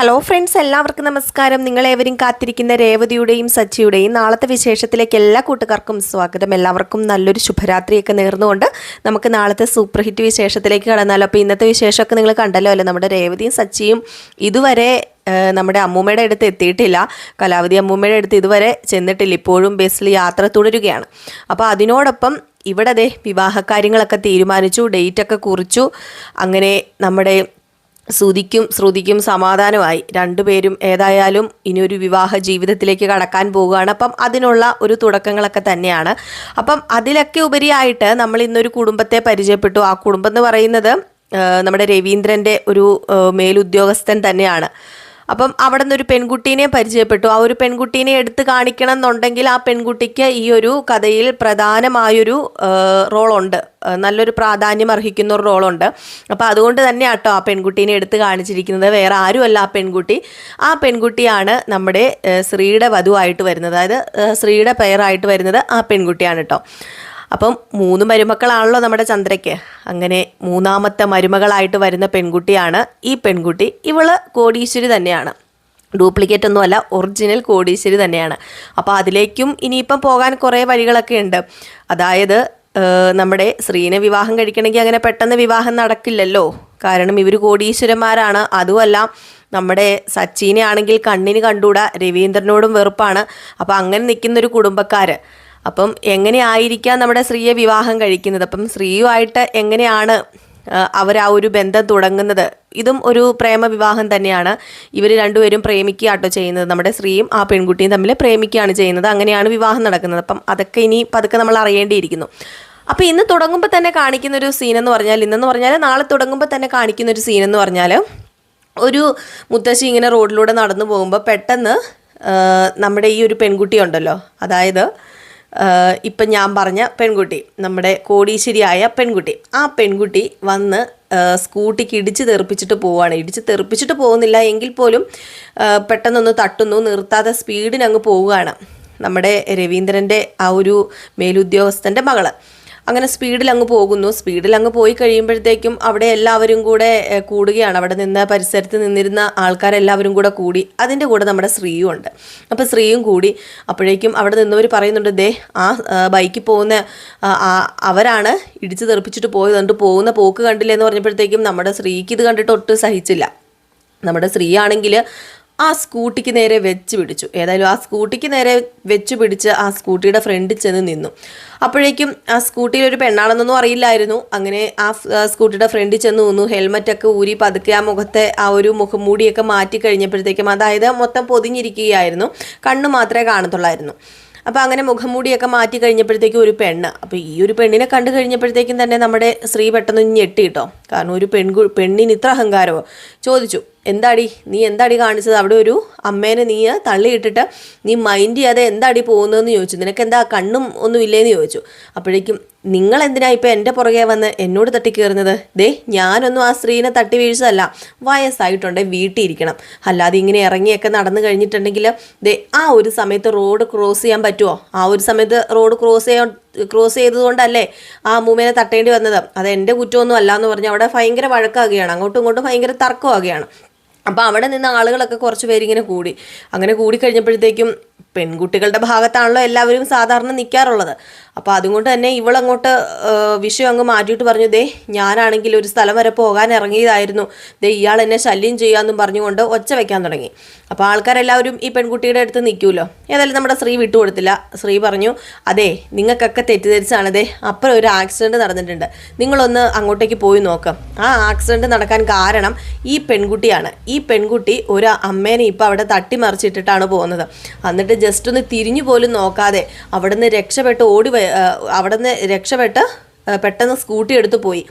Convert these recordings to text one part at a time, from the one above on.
Hello friends എല്ലാവർക്കും നമസ്കാരം. നിങ്ങളേവരും കാത്തിരിക്കുന്ന രേവതിയുടെയും സച്ചിയുടെയും നാളത്തെ വിശേഷത്തിലേക്ക് എല്ലാ കൂട്ടുകാർക്കും സ്വാഗതം. എല്ലാവർക്കും നല്ലൊരു ശുഭരാത്രിയൊക്കെ നേർന്നുകൊണ്ട് നമുക്ക് നാളത്തെ സൂപ്പർ ഹിറ്റ് വിശേഷത്തിലേക്ക് കടന്നാലോ. അപ്പോൾ ഇന്നത്തെ വിശേഷമൊക്കെ നിങ്ങൾ കണ്ടല്ലോ അല്ലേ? നമ്മുടെ രേവതിയും സച്ചിയും ഇതുവരെ നമ്മുടെ അമ്മൂമ്മയുടെ അടുത്ത് എത്തിയിട്ടില്ല. കലാവതി അമ്മൂമ്മയുടെ അടുത്ത് ഇതുവരെ ചെന്നിട്ടില്ല. ഇപ്പോഴും ബസ്സിൽ യാത്ര തുടരുകയാണ്. അപ്പോൾ അതിനോടൊപ്പം ഇവിടെ അതെ വിവാഹ കാര്യങ്ങളൊക്കെ തീരുമാനിച്ചു ഡേറ്റൊക്കെ കുറിച്ചു. അങ്ങനെ നമ്മുടെ ശ്രുതിക്കും ശ്രുതിക്കും സമാധാനമായി. രണ്ടുപേരും ഏതായാലും ഇനി ഒരു വിവാഹ ജീവിതത്തിലേക്ക് കടക്കാൻ പോവുകയാണ്. അപ്പം അതിനുള്ള ഒരു തുടക്കങ്ങളൊക്കെ തന്നെയാണ്. അപ്പം അതിലൊക്കെ ഉപരിയായിട്ട് നമ്മൾ ഇന്നൊരു കുടുംബത്തെ പരിചയപ്പെട്ടു. ആ കുടുംബം എന്ന് പറയുന്നത് നമ്മുടെ രവീന്ദ്രന്റെ ഒരു മേലുദ്യോഗസ്ഥൻ തന്നെയാണ്. അപ്പം അവിടെ നിന്ന് ഒരു പെൺകുട്ടീനെ പരിചയപ്പെട്ടു. ആ ഒരു പെൺകുട്ടീനെ എടുത്ത് കാണിക്കണം എന്നുണ്ടെങ്കിൽ ആ പെൺകുട്ടിക്ക് ഈ ഒരു കഥയിൽ പ്രധാനമായൊരു റോളുണ്ട്. നല്ലൊരു പ്രാധാന്യം അർഹിക്കുന്ന ഒരു റോളുണ്ട്. അപ്പം അതുകൊണ്ട് തന്നെ ആട്ടോ ആ പെൺകുട്ടീനെ എടുത്ത് കാണിച്ചിരിക്കുന്നത്. വേറെ ആരുമല്ല ആ പെൺകുട്ടി. ആ പെൺകുട്ടിയാണ് നമ്മുടെ ശ്രീയുടെ വധുവായിട്ട് വരുന്നത്. അതായത് ശ്രീയുടെ പെയറായിട്ട് വരുന്നത് ആ പെൺകുട്ടിയാണ് കേട്ടോ അപ്പം മൂന്ന് മരുമക്കളാണല്ലോ നമ്മുടെ ചന്ദ്രയ്ക്ക്. അങ്ങനെ മൂന്നാമത്തെ മരുമകളായിട്ട് വരുന്ന പെൺകുട്ടിയാണ് ഈ പെൺകുട്ടി. ഇവൾ കോടീശ്വരി തന്നെയാണ്. ഡ്യൂപ്ലിക്കേറ്റ് ഒന്നുമല്ല ഒറിജിനൽ കോടീശ്വരി തന്നെയാണ്. അപ്പോൾ അതിലേക്കും ഇനിയിപ്പം പോകാൻ കുറേ വഴികളൊക്കെ ഉണ്ട്. അതായത് നമ്മുടെ സ്ത്രീനെ വിവാഹം കഴിക്കണമെങ്കിൽ അങ്ങനെ പെട്ടെന്ന് വിവാഹം നടക്കില്ലല്ലോ. കാരണം ഇവർ കോടീശ്വരന്മാരാണ്. അതുമല്ല നമ്മുടെ സച്ചിനെ ആണെങ്കിൽ കണ്ണിന് കണ്ടുകൂടാ രവീന്ദ്രനോടും വെറുപ്പാണ്. അപ്പോൾ അങ്ങനെ നിൽക്കുന്നൊരു കുടുംബക്കാർ അപ്പം എങ്ങനെയായിരിക്കാം നമ്മുടെ സ്ത്രീയെ വിവാഹം കഴിക്കുന്നത്? അപ്പം സ്ത്രീയുമായിട്ട് എങ്ങനെയാണ് അവർ ആ ഒരു ബന്ധം തുടങ്ങുന്നത്? ഇതും ഒരു പ്രേമ വിവാഹം തന്നെയാണ്. ഇവർ രണ്ടുപേരും പ്രേമിക്കുകയാട്ടോ ചെയ്യുന്നത്. നമ്മുടെ സ്ത്രീയും ആ പെൺകുട്ടിയും തമ്മിൽ പ്രേമിക്കുകയാണ് ചെയ്യുന്നത്. അങ്ങനെയാണ് വിവാഹം നടക്കുന്നത്. അപ്പം അതൊക്കെ ഇനി പതുക്കെ നമ്മൾ അറിയേണ്ടിയിരിക്കുന്നു. അപ്പോൾ ഇന്ന് തുടങ്ങുമ്പോൾ തന്നെ കാണിക്കുന്ന ഒരു സീൻ എന്ന് പറഞ്ഞാൽ ഇന്നെന്ന് പറഞ്ഞാൽ നാളെ തുടങ്ങുമ്പോൾ തന്നെ കാണിക്കുന്ന ഒരു സീൻ എന്ന് പറഞ്ഞാൽ ഒരു മുത്തശ്ശി ഇങ്ങനെ റോഡിലൂടെ നടന്നു പോകുമ്പോൾ പെട്ടെന്ന് നമ്മുടെ ഈ ഒരു പെൺകുട്ടി ഉണ്ടല്ലോ. അതായത് ഇപ്പം ഞാൻ പറഞ്ഞ പെൺകുട്ടി നമ്മുടെ കോടീശ്വരിയായ പെൺകുട്ടി. ആ പെൺകുട്ടി വന്ന് സ്കൂട്ടിക്ക് ഇടിച്ച് തെറിപ്പിച്ചിട്ട് പോവുകയാണ്. ഇടിച്ച് തെറിപ്പിച്ചിട്ട് പോകുന്നില്ല എങ്കിൽ പോലും പെട്ടെന്നൊന്ന് തട്ടുന്നു നിർത്താതെ സ്പീഡിനങ്ങ് പോവുകയാണ്. നമ്മുടെ രവീന്ദ്രന്റെ ആ ഒരു മേലുദ്യോഗസ്ഥന്റെ മകൾ. അങ്ങനെ സ്പീഡിൽ അങ്ങ് പോകുന്നു. സ്പീഡിൽ അങ്ങ് പോയി കഴിയുമ്പോഴത്തേക്കും അവിടെ എല്ലാവരും കൂടെ കൂടുകയാണ്. അവിടെ നിന്ന് പരിസരത്ത് നിന്നിരുന്ന ആൾക്കാരെല്ലാവരും കൂടെ കൂടി. അതിന്റെ കൂടെ നമ്മുടെ ശ്രീയും ഉണ്ട്. അപ്പോൾ ശ്രീയും കൂടി അപ്പോഴേക്കും അവിടെ നിന്നവർ പറയുന്നുണ്ട് ദേ ആ ബൈക്കിൽ പോകുന്ന അവരാണ് ഇടിച്ച് തെറിപ്പിച്ചിട്ട് പോയത്. എന്നിട്ട് പോകുന്ന പോക്ക് കണ്ടില്ല? എന്ന് പറഞ്ഞപ്പോഴത്തേക്കും നമ്മുടെ ശ്രീക്ക് ഇത് കണ്ടിട്ട് ഒട്ടും സഹിച്ചില്ല. നമ്മുടെ സ്ത്രീ ആണെങ്കിൽ ആ സ്കൂട്ടിക്ക് നേരെ വെച്ച് പിടിച്ചു. ഏതായാലും ആ സ്കൂട്ടിക്ക് നേരെ വെച്ച് പിടിച്ച് ആ സ്കൂട്ടിയുടെ ഫ്രണ്ടിൽ ചെന്ന് നിന്നു. അപ്പോഴേക്കും ആ സ്കൂട്ടിയിൽ ഒരു പെണ്ണാണെന്നൊന്നും അറിയില്ലായിരുന്നു. അങ്ങനെ ആ സ്കൂട്ടിയുടെ ഫ്രണ്ടിൽ ചെന്ന് നിന്നു. ഹെൽമറ്റൊക്കെ ഊരി പതുക്കെ ആ മുഖത്തെ ആ ഒരു മുഖംമൂടിയൊക്കെ മാറ്റി കഴിഞ്ഞപ്പോഴത്തേക്കും അതായത് മൊത്തം പൊതിഞ്ഞിരിക്കുകയായിരുന്നു. കണ്ണ് മാത്രമേ കാണത്തുള്ളായിരുന്നു. അപ്പോൾ അങ്ങനെ മുഖംമൂടിയൊക്കെ മാറ്റി കഴിഞ്ഞപ്പോഴത്തേക്കും ഒരു പെണ്ണ്. അപ്പോൾ ഈ ഒരു പെണ്ണിനെ കണ്ടു കഴിഞ്ഞപ്പോഴത്തേക്കും തന്നെ നമ്മുടെ സ്ത്രീ പെട്ടെന്ന് ഞെട്ടി കേട്ടോ. കാരണം ഒരു പെൺകു പെണ്ണിന് ഇത്ര അഹങ്കാരമോ? ചോദിച്ചു. എന്താടി? നീ എന്താടി കാണിച്ചത്? അവിടെ ഒരു അമ്മേനെ നീ തള്ളിയിട്ടിട്ട് നീ മൈൻഡ് ചെയ്യാതെ എന്താടി പോകുന്നതെന്ന് ചോദിച്ചു. നിനക്ക് എന്താ കണ്ണും ഒന്നും ഇല്ലേന്ന് ചോദിച്ചു. അപ്പോഴേക്കും നിങ്ങൾ എന്തിനാ ഇപ്പം എന്റെ പുറകെ വന്ന് എന്നോട് തട്ടിക്കയറുന്നത് ദേ ഞാനൊന്നും ആ സ്ത്രീനെ തട്ടി വീഴ്ചതല്ല. വയസ്സായിട്ടുണ്ട് വീട്ടിൽ ഇരിക്കണം. അല്ലാതെ ഇങ്ങനെ ഇറങ്ങിയൊക്കെ നടന്നു കഴിഞ്ഞിട്ടുണ്ടെങ്കിൽ ദേ ആ ഒരു സമയത്ത് റോഡ് ക്രോസ് ചെയ്യാൻ പറ്റുമോ ആ ഒരു സമയത്ത് റോഡ് ക്രോസ് ചെയ്യാൻ ക്രോസ് ചെയ്തതുകൊണ്ടല്ലേ ആ അമ്മൂമ്മേനെ തട്ടേണ്ടി വന്നത്? അത് എന്റെ കുറ്റമൊന്നും അല്ല എന്ന് പറഞ്ഞ് അവിടെ ഭയങ്കര വഴക്കാകുകയാണ്. അങ്ങോട്ടും ഇങ്ങോട്ടും ഭയങ്കര തർക്കമാകുകയാണ്. അപ്പോൾ അവിടെ നിന്ന് ആളുകളൊക്കെ കുറച്ച് പേരിങ്ങനെ കൂടി. അങ്ങനെ കൂടി കഴിഞ്ഞപ്പോഴത്തേക്കും പെൺകുട്ടികളുടെ ഭാഗത്താണല്ലോ എല്ലാവരും സാധാരണ നിൽക്കാറുള്ളത് അപ്പോൾ അതുകൊണ്ട് തന്നെ ഇവളങ്ങോട്ട് വിഷയം അങ്ങ് മാറ്റിയിട്ട് പറഞ്ഞു ദേ ഞാനാണെങ്കിൽ ഒരു സ്ഥലം വരെ പോകാൻ ഇറങ്ങിയതായിരുന്നു. ദേ ഇയാൾ എന്നെ ശല്യം ചെയ്യാമെന്നും പറഞ്ഞുകൊണ്ട് ഒച്ച വയ്ക്കാൻ തുടങ്ങി. അപ്പോൾ ആൾക്കാരെല്ലാവരും ഈ പെൺകുട്ടിയുടെ അടുത്ത് നിൽക്കുമല്ലോ ഏതായാലും നമ്മുടെ സ്ത്രീ വിട്ടുകൊടുത്തില്ല ശ്രീ പറഞ്ഞു അതെ നിങ്ങൾക്കൊക്കെ തെറ്റിദ്ധരിച്ചാണ്. ദേ അപ്പുറം ഒരു ആക്സിഡന്റ് നടന്നിട്ടുണ്ട്. നിങ്ങളൊന്ന് അങ്ങോട്ടേക്ക് പോയി നോക്കാം. ആ ആക്സിഡന്റ് നടക്കാൻ കാരണം ഈ പെൺകുട്ടിയാണ്. ഈ പെൺകുട്ടി ഒരു അമ്മേനെ ഇപ്പോൾ അവിടെ തട്ടിമറിച്ചിട്ടിട്ടാണ് പോകുന്നത്. എന്നിട്ട് ജസ്റ്റ് ഒന്ന് തിരിഞ്ഞു പോലും നോക്കാതെ അവിടെ നിന്ന് രക്ഷപ്പെട്ട് ഓടി അവിടെ നിന്ന് രക്ഷപ്പെട്ട് പെട്ടെന്ന് സ്കൂട്ടി എടുത്ത് പോയി.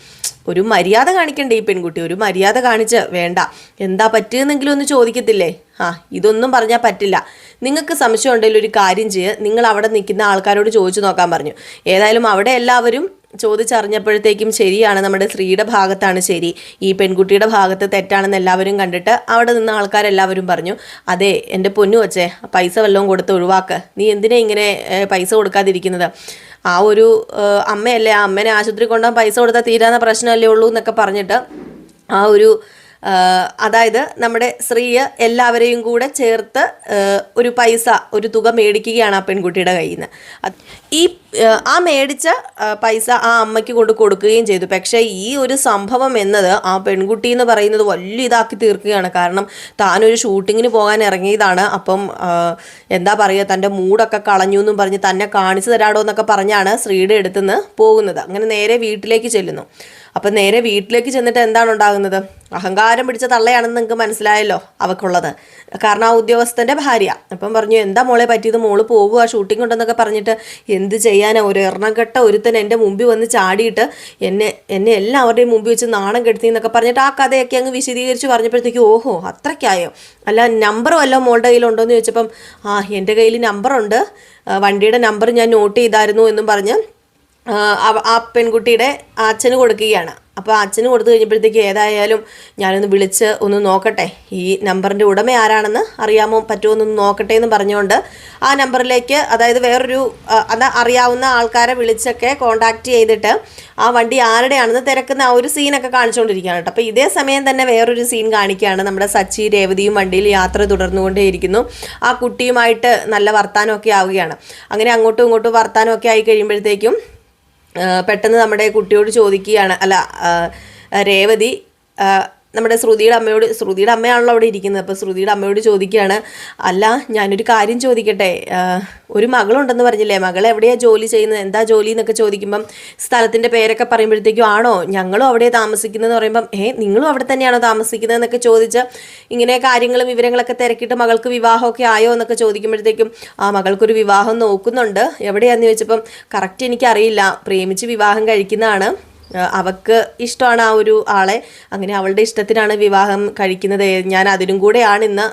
ഒരു മര്യാദ കാണിക്കണ്ടേ ഈ പെൺകുട്ടി? ഒരു മര്യാദ കാണിച്ച് വേണ്ട. എന്താ പറ്റിയെന്നെങ്കിലും ഒന്ന് ചോദിക്കത്തില്ലേ? ആ ഇതൊന്നും പറഞ്ഞാൽ പറ്റില്ല. നിങ്ങൾക്ക് സംശയം ഉണ്ടെങ്കിൽ ഒരു കാര്യം ചെയ്യുക നിങ്ങൾ അവിടെ നിൽക്കുന്ന ആൾക്കാരോട് ചോദിച്ചു നോക്കാൻ പറഞ്ഞു. ഏതായാലും അവിടെ എല്ലാവരും ചോദിച്ചറിഞ്ഞപ്പോഴത്തേക്കും ശരിയാണ്. നമ്മുടെ സ്ത്രീയുടെ ഭാഗത്താണ് ശരി. ഈ പെൺകുട്ടിയുടെ ഭാഗത്ത് തെറ്റാണെന്ന് എല്ലാവരും കണ്ടിട്ട് അവിടെ നിന്ന് ആൾക്കാരെല്ലാവരും പറഞ്ഞു അതെ എന്റെ പൊന്നു വച്ചേ പൈസ വല്ലതും കൊടുത്ത് ഒഴിവാക്ക്. നീ എന്തിനാ ഇങ്ങനെ പൈസ കൊടുക്കാതിരിക്കുന്നത്? ആ ഒരു അമ്മയല്ലേ ആ അമ്മേനെ ആശുപത്രി കൊണ്ടുപോകാൻ പൈസ കൊടുത്താൽ തീരാവുന്ന പ്രശ്നമല്ലേ ഉള്ളൂ എന്നൊക്കെ പറഞ്ഞിട്ട് ആ ഒരു അതായത് നമ്മുടെ സ്ത്രീയെ എല്ലാവരെയും കൂടെ ചേർത്ത് ഒരു പൈസ ഒരു തുക മേടിക്കുകയാണ് ആ പെൺകുട്ടിയുടെ കയ്യിൽ നിന്ന് ഈ ആ, മേടിച്ച പൈസ ആ അമ്മയ്ക്ക് കൊണ്ട് കൊടുക്കുകയും ചെയ്തു. പക്ഷേ ഈ ഒരു സംഭവം എന്നത് ആ പെൺകുട്ടി എന്ന് പറയുന്നത് വലിയ ഇതാക്കി തീർക്കുകയാണ്. കാരണം താനൊരു ഷൂട്ടിങ്ങിന് പോകാൻ ഇറങ്ങിയതാണ്. അപ്പം എന്താ പറയുക തന്റെ മൂടൊക്കെ കളഞ്ഞു എന്നും പറഞ്ഞ് തന്നെ കാണിച്ചു തരാടോ എന്നൊക്കെ പറഞ്ഞാണ് ശ്രീയുടെ അടുത്തുനിന്ന് പോകുന്നത്. അങ്ങനെ നേരെ വീട്ടിലേക്ക് ചെല്ലുന്നു. അപ്പം നേരെ വീട്ടിലേക്ക് ചെന്നിട്ട് എന്താണ് ഉണ്ടാകുന്നത്? അഹങ്കാരം പിടിച്ച തള്ളയാണെന്ന് നിങ്ങൾക്ക് മനസ്സിലായല്ലോ അവക്കുള്ളത്. കാരണം ആ ഉദ്യോഗസ്ഥന്റെ ഭാര്യ. അപ്പം പറഞ്ഞു എന്താ മോളെ പറ്റിയത്? മോൾ പോകുക ഷൂട്ടിംഗ് ഉണ്ടെന്നൊക്കെ പറഞ്ഞിട്ട് എന്ത് ചെയ്യാനാ? ഒരു എറണക്കെട്ട ഒരുത്തൻ എന്റെ മുമ്പിൽ വന്ന് ചാടിയിട്ട് എന്നെ എന്നെ എല്ലാവരുടെയും മുമ്പിൽ വെച്ച് നാണം കെടുത്തി എന്നൊക്കെ പറഞ്ഞിട്ട് ആ കഥയൊക്കെ അങ്ങ് വിശദീകരിച്ച് പറഞ്ഞപ്പോഴത്തേക്ക് ഓഹോ അത്രയ്ക്കായോ? അല്ല നമ്പർ വല്ലതും മോളുടെ കയ്യിലുണ്ടോ ചോദിച്ചപ്പം ആ എന്റെ കയ്യിൽ നമ്പറുണ്ട് വണ്ടിയുടെ നമ്പർ ഞാൻ നോട്ട് ചെയ്തായിരുന്നു എന്നും പറഞ്ഞ് ആ പെൺകുട്ടിയുടെ അച്ഛന് കൊടുക്കുകയാണ്. അപ്പോൾ അച്ഛന് കൊടുത്തു കഴിഞ്ഞപ്പോഴത്തേക്ക് ഏതായാലും ഞാനൊന്ന് വിളിച്ച് ഒന്ന് നോക്കട്ടെ. ഈ നമ്പറിന്റെ ഉടമ ആരാണെന്ന് അറിയാമോ പറ്റുമോ എന്നൊന്ന് നോക്കട്ടെ എന്ന് പറഞ്ഞുകൊണ്ട് ആ നമ്പറിലേക്ക് അതായത് വേറൊരു അത് അറിയാവുന്ന ആൾക്കാരെ വിളിച്ചൊക്കെ കോണ്ടാക്ട് ചെയ്തിട്ട് ആ വണ്ടി ആരുടെയാണെന്ന് തിരക്കുന്ന ആ ഒരു സീനൊക്കെ കാണിച്ചുകൊണ്ടിരിക്കുകയാണ് കേട്ടോ. അപ്പോൾ ഇതേ സമയം തന്നെ വേറൊരു സീൻ കാണിക്കുകയാണ്. നമ്മുടെ സച്ചി രേവതിയും വണ്ടിയിൽ യാത്ര തുടർന്നുകൊണ്ടേയിരിക്കുന്നു. ആ കുട്ടിയുമായിട്ട് നല്ല വർത്തമാനമൊക്കെ ആവുകയാണ്. അങ്ങനെ അങ്ങോട്ടും ഇങ്ങോട്ടും വർത്തമാനമൊക്കെ ആയി കഴിയുമ്പോഴത്തേക്കും പെട്ടെന്ന് നമ്മുടെ കുട്ടിയോട് ചോദിക്കുകയാണ്. അല്ല രേവതി നമ്മുടെ ശ്രുതിയുടെ അമ്മയോട് ശ്രുതിയുടെ അമ്മയാണല്ലോ അവിടെ ഇരിക്കുന്നത്. അപ്പോൾ ശ്രുതിയുടെ അമ്മയോട് ചോദിക്കുകയാണ് അല്ല ഞാനൊരു കാര്യം ചോദിക്കട്ടെ? ഒരു മകളുണ്ടെന്ന് പറഞ്ഞില്ലേ? മകൾ എവിടെയാണ് ജോലി ചെയ്യുന്നത്? എന്താ ജോലി എന്നൊക്കെ ചോദിക്കുമ്പം സ്ഥലത്തിന്റെ പേരൊക്കെ പറയുമ്പോഴത്തേക്കും ആണോ? ഞങ്ങളും അവിടെ താമസിക്കുന്നതെന്ന് പറയുമ്പം ഏ നിങ്ങളും അവിടെ തന്നെയാണോ താമസിക്കുന്നത്? എന്നൊക്കെ ചോദിച്ച് ഇങ്ങനെ കാര്യങ്ങളും വിവരങ്ങളൊക്കെ തിരക്കിയിട്ട് മകൾക്ക് വിവാഹമൊക്കെ ആയോ എന്നൊക്കെ ചോദിക്കുമ്പോഴത്തേക്കും ആ മകൾക്കൊരു വിവാഹം നോക്കുന്നുണ്ട്. എവിടെയാണെന്ന് ചോദിച്ചപ്പം കറക്റ്റ് എനിക്കറിയില്ല. പ്രേമിച്ച് വിവാഹം കഴിക്കുന്നതാണ്. അവക്ക് ഇഷ്ടമാണ് ആ ഒരു ആളെ. അങ്ങനെ അവളുടെ ഇഷ്ടത്തിനാണ് വിവാഹം കഴിക്കുന്നത്. ഞാൻ അതിനും കൂടെയാണ് ഇന്ന്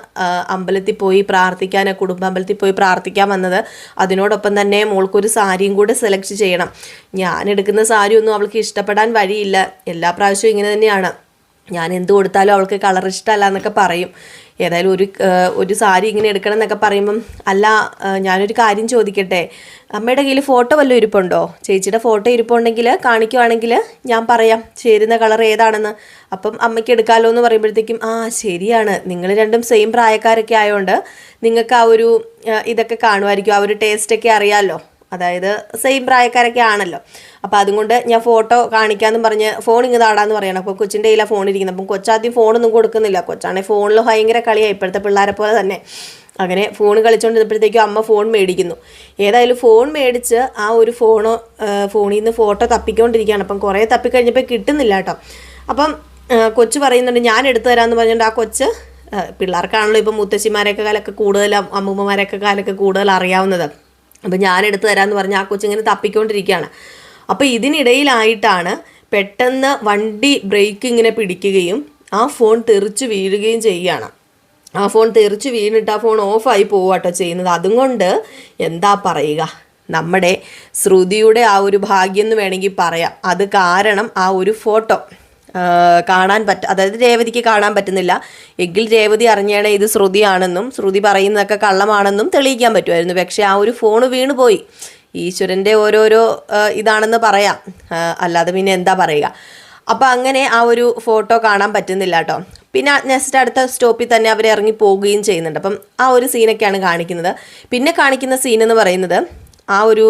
അമ്പലത്തിൽ പോയി പ്രാർത്ഥിക്കാൻ കുടുംബ അമ്പലത്തിൽ പോയി പ്രാർത്ഥിക്കാൻ വന്നത്. അതിനോടൊപ്പം തന്നെ മോൾക്കൊരു സാരിയും കൂടെ സെലക്ട് ചെയ്യണം. ഞാൻ എടുക്കുന്ന സാരി ഒന്നും അവൾക്ക് ഇഷ്ടപ്പെടാൻ വഴിയില്ല. എല്ലാ പ്രാവശ്യവും ഇങ്ങനെ തന്നെയാണ്. ഞാൻ എന്ത് കൊടുത്താലും അവൾക്ക് കളർ ഇഷ്ടമല്ല എന്നൊക്കെ പറയും. ഏതായാലും ഒരു ഒരു സാരി ഇങ്ങനെ എടുക്കണം എന്നൊക്കെ പറയുമ്പം അല്ല ഞാനൊരു കാര്യം ചോദിക്കട്ടെ? അമ്മയുടെ കയ്യിൽ ഫോട്ടോ വല്ലതും ഇരിപ്പുണ്ടോ? ചേച്ചിയുടെ ഫോട്ടോ ഇരിപ്പുണ്ടെങ്കിൽ കാണിക്കുവാണെങ്കിൽ ഞാൻ പറയാം ചേരുന്ന കളർ ഏതാണെന്ന്. അപ്പം അമ്മയ്ക്ക് എടുക്കാമല്ലോ എന്ന് പറയുമ്പോഴത്തേക്കും ആ ശരിയാണ്. നിങ്ങൾ രണ്ടും സെയിം പ്രായക്കാരൊക്കെ ആയതുകൊണ്ട് നിങ്ങൾക്ക് ആ ഒരു ഇതൊക്കെ കാണുമായിരിക്കും ആ ഒരു ടേസ്റ്റൊക്കെ അറിയാമല്ലോ അതായത് സെയിം പ്രായക്കാരൊക്കെ ആണല്ലോ. അപ്പോൾ അതുകൊണ്ട് ഞാൻ ഫോട്ടോ കാണിക്കാമെന്ന് പറഞ്ഞ് ഫോൺ ഇങ്ങ് താടാന്ന് പറയണം. അപ്പോൾ കൊച്ചിന്റെ കയ്യിലാണ് ഫോൺ ഇരിക്കുന്നത്. അപ്പം കൊച്ചാദ്യം ഫോണൊന്നും കൊടുക്കുന്നില്ല. കൊച്ചാണെങ്കിൽ ഫോണിൽ ഭയങ്കര കളിയാണ് ഇപ്പോഴത്തെ പിള്ളേരെ പോലെ തന്നെ. അങ്ങനെ ഫോൺ കളിച്ചുകൊണ്ടിരുന്നപ്പോഴത്തേക്കും അമ്മ ഫോൺ മേടിക്കുന്നു. ഏതായാലും ഫോൺ മേടിച്ച് ആ ഒരു ഫോണോ ഫോണിൽ നിന്ന് ഫോട്ടോ തപ്പിക്കൊണ്ടിരിക്കുകയാണ്. അപ്പം കുറേ തപ്പിക്കഴിഞ്ഞപ്പോൾ കിട്ടുന്നില്ല കേട്ടോ. അപ്പം കൊച്ച് പറയുന്നുണ്ട് ഞാൻ എടുത്തു തരാമെന്ന് പറഞ്ഞുകൊണ്ട് ആ കൊച്ച് പിള്ളേർക്കാണല്ലോ ഇപ്പം മുത്തശ്ശിമാരെയൊക്കെ കാലൊക്കെ കൂടുതൽ അമ്മൂമ്മമാരെയൊക്കെ കാലൊക്കെ കൂടുതൽ അറിയാവുന്നത്. അപ്പം ഞാൻ എടുത്തു തരാമെന്ന് പറഞ്ഞ് ആ കൊച്ചിങ്ങനെ തപ്പിക്കൊണ്ടിരിക്കുകയാണ്. അപ്പോൾ ഇതിനിടയിലായിട്ടാണ് പെട്ടെന്ന് വണ്ടി ബ്രേക്ക് ഇങ്ങനെ പിടിക്കുകയും ആ ഫോൺ തെറിച്ച് വീഴുകയും ചെയ്യുകയാണ്. ആ ഫോൺ തെറിച്ച് വീണിട്ട് ആ ഫോൺ ഓഫായി പോവാട്ടോ ചെയ്യുന്നത്. അതും കൊണ്ട് എന്താ പറയുക? നമ്മുടെ ശ്രുതിയുടെ ആ ഒരു ഭാഗ്യം എന്ന് വേണമെങ്കിൽ പറയാം. അത് കാരണം ആ ഒരു ഫോട്ടോ കാണാൻ പറ്റ അതായത് രേവതിക്ക് കാണാൻ പറ്റുന്നില്ല. എങ്കിൽ രേവതി അറിഞ്ഞേണേ ഇത് ശ്രുതിയാണെന്നും ശ്രുതി പറയുന്നതൊക്കെ കള്ളമാണെന്നും തെളിയിക്കാൻ പറ്റുമായിരുന്നു. പക്ഷേ ആ ഒരു ഫോൺ വീണുപോയി. ഈശ്വരന്റെ ഓരോരോ ഇതാണെന്ന് പറയാം. അല്ലാതെ പിന്നെ എന്താ പറയുക. അപ്പം അങ്ങനെ ആ ഒരു ഫോട്ടോ കാണാൻ പറ്റുന്നില്ല കേട്ടോ. പിന്നെ നെക്സ്റ്റ് അടുത്ത സ്റ്റോപ്പിൽ തന്നെ അവർ ഇറങ്ങി പോവുകയും ചെയ്യുന്നുണ്ട്. അപ്പം ആ ഒരു സീനൊക്കെയാണ് കാണിക്കുന്നത്. പിന്നെ കാണിക്കുന്ന സീൻ എന്ന് പറയുന്നത് ആ ഒരു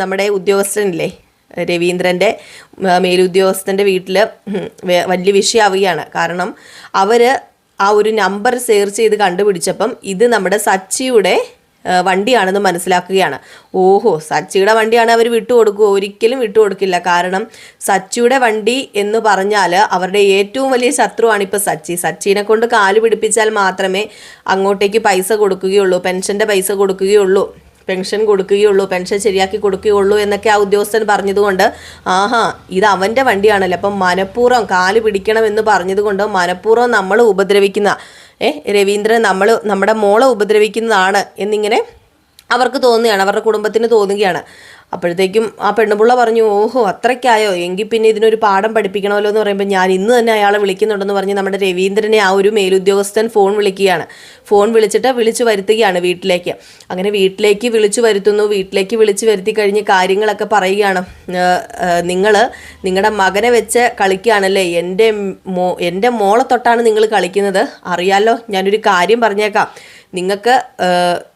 നമ്മുടെ ഉദ്യോഗസ്ഥനില്ലേ രവീന്ദ്രന്റെ മേലുദ്യോഗസ്ഥന്റെ വീട്ടിൽ വലിയ വിഷയമാവുകയാണ് കാരണം അവർ ആ ഒരു നമ്പർ സെർച്ച് ചെയ്ത് കണ്ടുപിടിച്ചപ്പം ഇത് നമ്മുടെ സച്ചിയുടെ വണ്ടിയാണെന്ന് മനസ്സിലാക്കുകയാണ്. ഓഹോ സച്ചിയുടെ വണ്ടിയാണ് അവർ വിട്ടുകൊടുക്കുക ഒരിക്കലും വിട്ടുകൊടുക്കില്ല കാരണം സച്ചിയുടെ വണ്ടി എന്ന് പറഞ്ഞാൽ അവരുടെ ഏറ്റവും വലിയ ശത്രുവാണ് ഇപ്പോൾ സച്ചി. സച്ചിനെ കൊണ്ട് കാൽ പിടിപ്പിച്ചാൽ മാത്രമേ അങ്ങോട്ടേക്ക് പൈസ കൊടുക്കുകയുള്ളൂ പെൻഷന്റെ പൈസ കൊടുക്കുകയുള്ളൂ. പെൻഷൻ കൊടുക്കുകയുള്ളൂ പെൻഷൻ ശരിയാക്കി കൊടുക്കുകയുള്ളൂ എന്നൊക്കെ ആ ഉദ്യോഗസ്ഥൻ പറഞ്ഞതുകൊണ്ട് ആഹാ ഇത് അവന്റെ വണ്ടിയാണല്ലോ അപ്പം മനഃപൂർവം കാൽ പിടിക്കണം എന്ന് പറഞ്ഞതുകൊണ്ട് മനഃപൂർവം നമ്മൾ ഉപദ്രവിക്കുന്ന ഏ രവീന്ദ്രൻ നമ്മൾ നമ്മുടെ മോളെ ഉപദ്രവിക്കുന്നതാണ് എന്നിങ്ങനെ അവർക്ക് തോന്നുകയാണ് അവരുടെ കുടുംബത്തിന് തോന്നുകയാണ്. അപ്പോഴത്തേക്കും ആ പെണ്ണുപിള്ള പറഞ്ഞു ഓഹോ അത്രയ്ക്കായോ? എങ്കിൽ പിന്നെ ഇതിനൊരു പാഠം പഠിപ്പിക്കണമല്ലോ എന്ന് പറയുമ്പോൾ ഞാൻ ഇന്ന് തന്നെ അയാളെ വിളിക്കുന്നുണ്ടെന്ന് പറഞ്ഞ് നമ്മുടെ രവീന്ദ്രനെ ആ ഒരു മേലുദ്യോഗസ്ഥൻ ഫോൺ വിളിക്കുകയാണ്. ഫോൺ വിളിച്ചിട്ട് വിളിച്ചു വരുത്തുകയാണ് വീട്ടിലേക്ക്. അങ്ങനെ വീട്ടിലേക്ക് വിളിച്ചു വരുത്തുന്നു. വീട്ടിലേക്ക് വിളിച്ചു വരുത്തി കഴിഞ്ഞ് കാര്യങ്ങളൊക്കെ പറയുകയാണ്. നിങ്ങൾ നിങ്ങളുടെ മകനെ വെച്ച് കളിക്കുകയാണല്ലേ? എന്റെ മോ എന്റെ മോളെ തൊട്ടാണ് നിങ്ങൾ കളിക്കുന്നത്. അറിയാലോ ഞാനൊരു കാര്യം പറഞ്ഞേക്കാം. നിങ്ങൾക്ക്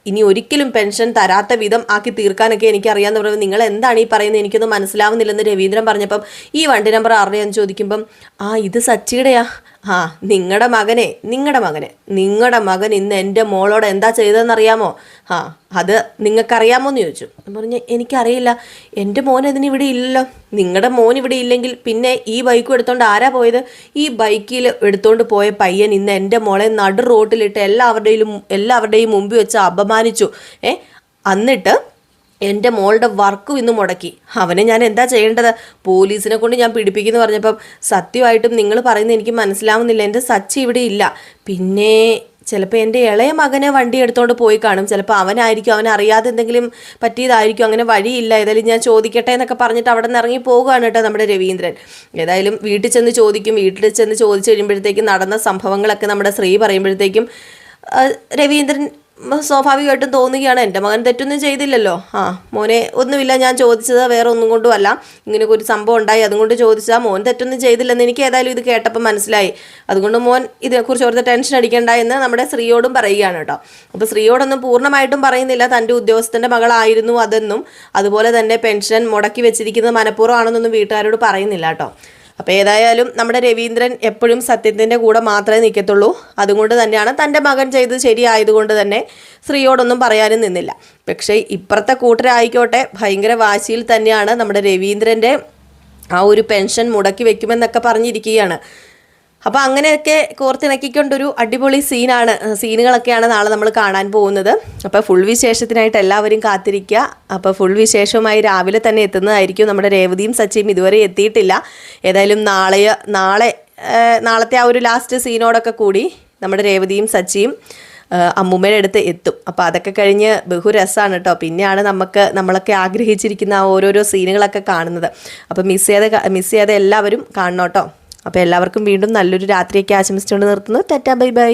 ഇനി ഒരിക്കലും പെൻഷൻ തരാത്ത വിധം ആക്കി തീർക്കാനൊക്കെ എനിക്കറിയാമെന്ന് പറയുമ്പോൾ നിങ്ങൾ എന്താണ് ഈ പറയുന്നത്? എനിക്കൊന്നും മനസ്സിലാവുന്നില്ലെന്ന് രവീന്ദ്രൻ പറഞ്ഞപ്പം ഈ വണ്ടി നമ്പർ ആരുടെയാന്ന് ചോദിക്കുമ്പം ആ ഇത് സച്ചിയുടെയാ. ആ നിങ്ങളുടെ മകനെ നിങ്ങളുടെ മകനെ. നിങ്ങളുടെ മകൻ ഇന്ന് എന്റെ മോളോട് എന്താ ചെയ്തതെന്നറിയാമോ? ആ അത് നിങ്ങൾക്കറിയാമോ എന്ന് ചോദിച്ചു പറഞ്ഞു എനിക്കറിയില്ല. എന്റെ മോൻ അതിന് ഇവിടെ ഇല്ലല്ലോ. നിങ്ങളുടെ മോൻ ഇവിടെ ഇല്ലെങ്കിൽ പിന്നെ ഈ ബൈക്കും എടുത്തോണ്ട് ആരാ പോയത്? ഈ ബൈക്കിൽ എടുത്തോണ്ട് പോയ പയ്യൻ ഇന്ന് എന്റെ മോളെ നടു റോട്ടിലിട്ട് എല്ലാവരുടെയും എല്ലാവരുടെയും മുമ്പിൽ വെച്ച് അപമാനിച്ചു. ഏ എന്നിട്ട് എന്റെ മോളുടെ വർക്കും ഇന്ന് മുടക്കി. അവനെ ഞാൻ എന്താ ചെയ്യേണ്ടത്? പോലീസിനെ കൊണ്ട് ഞാൻ പിടിപ്പിക്കുന്നു പറഞ്ഞപ്പം സത്യമായിട്ടും നിങ്ങൾ പറയുന്നത് എനിക്ക് മനസ്സിലാവുന്നില്ല. എന്റെ സച്ചി ഇവിടെ ഇല്ല. പിന്നെ ചിലപ്പോൾ എന്റെ ഇളയ മകനെ വണ്ടി എടുത്തുകൊണ്ട് പോയി കാണും. ചിലപ്പോൾ അവനായിരിക്കും അവൻ അറിയാതെ എന്തെങ്കിലും പറ്റിയതായിരിക്കും. അങ്ങനെ വഴിയില്ല. ഏതായാലും ഞാൻ ചോദിക്കട്ടെ എന്നൊക്കെ പറഞ്ഞിട്ട് അവിടെ നിന്ന് ഇറങ്ങി പോകുകയാണ് കേട്ടോ നമ്മുടെ രവീന്ദ്രൻ. ഏതായാലും വീട്ടിൽ ചെന്ന് ചോദിക്കും. വീട്ടിൽ ചെന്ന് ചോദിച്ചു കഴിയുമ്പോഴത്തേക്കും നടന്ന സംഭവങ്ങളൊക്കെ നമ്മുടെ ശ്രീ പറയുമ്പോഴത്തേക്കും രവീന്ദ്രൻ സ്വാഭാവികമായിട്ടും തോന്നുകയാണ്. എന്റെ മകൻ തെറ്റൊന്നും ചെയ്തില്ലല്ലോ. ആ മോനെ ഒന്നുമില്ല ഞാൻ ചോദിച്ചത് വേറെ ഒന്നും കൊണ്ടും അല്ല ഇങ്ങനെയൊക്കെ ഒരു സംഭവം ഉണ്ടായി. അതുകൊണ്ട് ചോദിച്ചാൽ മോൻ തെറ്റൊന്നും ചെയ്തില്ലെന്ന് എനിക്ക് ഏതായാലും ഇത് കേട്ടപ്പോൾ മനസ്സിലായി. അതുകൊണ്ട് മോൻ ഇതിനെക്കുറിച്ച് ഓർത്ത് ടെൻഷൻ അടിക്കേണ്ട എന്ന് നമ്മുടെ സ്ത്രീയോടും പറയുകയാണ് കേട്ടോ. അപ്പോൾ സ്ത്രീയോടൊന്നും പൂർണമായിട്ടും പറയുന്നില്ല. തന്റെ ഉദ്യോഗസ്ഥന്റെ മകളായിരുന്നു അതെന്നും അതുപോലെ തന്നെ പെൻഷൻ മുടക്കി വെച്ചിരിക്കുന്നത് മനഃപൂർവമാണെന്നൊന്നും വീട്ടുകാരോട് പറയുന്നില്ല കേട്ടോ. അപ്പോൾ ഏതായാലും നമ്മുടെ രവീന്ദ്രൻ എപ്പോഴും സത്യത്തിന്റെ കൂടെ മാത്രമേ നിൽക്കത്തുള്ളൂ അതുകൊണ്ട് തന്നെയാണ് തന്റെ മകൻ ചെയ്ത് ശരിയായതുകൊണ്ട് തന്നെ സ്ത്രീയോടൊന്നും പറയാനും നിന്നില്ല. പക്ഷേ ഇപ്പുറത്തെ കൂട്ടരായിക്കോട്ടെ ഭയങ്കര വാശിയിൽ തന്നെയാണ് നമ്മുടെ രവീന്ദ്രന്റെ ആ ഒരു പെൻഷൻ മുടക്കി വെക്കുമെന്നൊക്കെ പറഞ്ഞിരിക്കുകയാണ്. അപ്പോൾ അങ്ങനെയൊക്കെ കോർത്തിണക്കിക്കൊണ്ടൊരു അടിപൊളി സീനാണ് സീനുകളൊക്കെയാണ് നാളെ നമ്മൾ കാണാൻ പോകുന്നത്. അപ്പോൾ ഫുൾ വിശേഷത്തിനായിട്ട് എല്ലാവരും കാത്തിരിക്കുക. അപ്പോൾ ഫുൾ വിശേഷവുമായി രാവിലെ തന്നെ എത്തുന്നതായിരിക്കും നമ്മുടെ രേവതിയും സച്ചിയും ഇതുവരെ എത്തിയിട്ടില്ല. ഏതായാലും നാളെ നാളെ നാളത്തെ ആ ഒരു ലാസ്റ്റ് സീനോടൊക്കെ കൂടി നമ്മുടെ രേവതിയും സച്ചിയും അമ്മൂമ്മയുടെ അടുത്ത് എത്തും. അപ്പോൾ അതൊക്കെ കഴിഞ്ഞ് ബഹുരസമാണ് കേട്ടോ പിന്നെയാണ് നമുക്ക് നമ്മളൊക്കെ ആഗ്രഹിച്ചിരിക്കുന്ന ഓരോരോ സീനുകളൊക്കെ കാണുന്നത്. അപ്പോൾ മിസ് ചെയ്ത മിസ് ചെയ്യാതെ എല്ലാവരും കാണണം കേട്ടോ അപ്പോൾ എല്ലാവർക്കും വീണ്ടും നല്ലൊരു രാത്രിയൊക്കെ ആശംസിച്ചുകൊണ്ട് നിർത്തുന്നു. Tata bye bye.